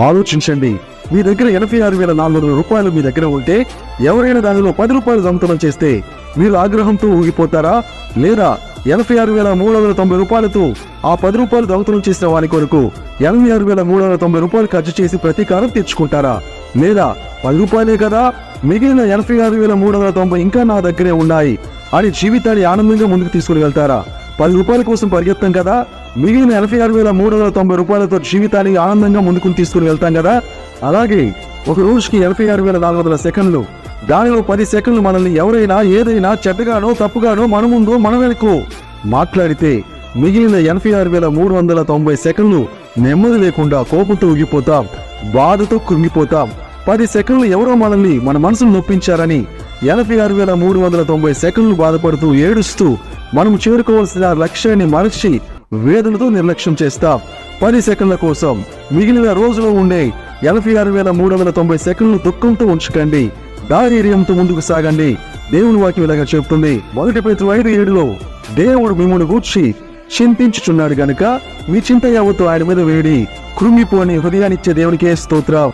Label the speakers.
Speaker 1: ఆలోచించండి. మీ దగ్గర ఎనభై ఆరు వేల నాలుగు వందల రూపాయలు మీ దగ్గర ఉంటే ఎవరైనా దానిలో పది రూపాయలు దమతనం చేస్తే మీరు ఆగ్రహంతో ఊగిపోతారా? లేదా ఎనభై ఆరు వేల మూడు వందల తొంభై రూపాయలతో ఆ పది రూపాయలు దమతనం చేసిన వారి కొరకు ఎనభై ఆరు వేల మూడు వందల తొంభై రూపాయలు ఖర్చు చేసి ప్రతీకారం తెచ్చుకుంటారా? లేదా పది రూపాయలే కదా మిగిలిన ఎనభై ఆరు వేల మూడు వందల తొంభై ఇంకా నా దగ్గరే ఉన్నాయి అని జీవితాన్ని ఆనందంగా ముందుకు తీసుకుని వెళ్తారా? పది రూపాయల కోసం పరిగెత్తాం కదా. మిగిలిన ఎనభై ఆరు వేల మూడు వందల తొంభై రూపాయలతో జీవితాన్ని ఆనందంగా ముందుకు తీసుకుని వెళ్తాం కదా. అలాగే ఒక రోజుకి ఎనభై ఆరు వేల నాలుగు వందల సెకండ్లు. దానిలో పది సెకండ్లు మనల్ని ఎవరైనా ఏదైనా చెడ్డగానో తప్పుగానో మన ముందు మన వెనుకో మాట్లాడితే మిగిలిన ఎనభై ఆరు వేల మూడు వందల తొంభై సెకండ్లు నెమ్మది లేకుండా కోపంతో ఊగిపోతాం బాధతో కృంగిపోతాం. పది సెకండ్లు ఎవరో మనల్ని మన మనసును నొప్పించారని ఎనభై ఆరు వేల మూడు వందల తొంభై సెకండ్లు బాధపడుతూ ఏడుస్తూ మనం చేరుకోవాల్సిన లక్ష్యాన్ని మరచి వేదనతో నిర్లక్ష్యం చేస్తాం. పది సెకండ్ల కోసం మిగిలిన రోజులో ఉండే ఎనభై ఆరు వేల మూడు వందల తొంభై సెకండ్లు దుఃఖంతో ఉంచకండి. ధైర్యంతో ముందుకు సాగండి. దేవుని వాక్యం ఇలాగా చెప్తుంది. మొదటి పేతురు ఐదు ఏడులో దేవుడు మిమ్మల్ని గూర్చి చింతించుచున్నాడు గనుక మీ చింత యావత్తు ఆయన మీద వేడి. కృంగిపోని హృదయాన్నిచ్చే దేవునికే స్తోత్రం.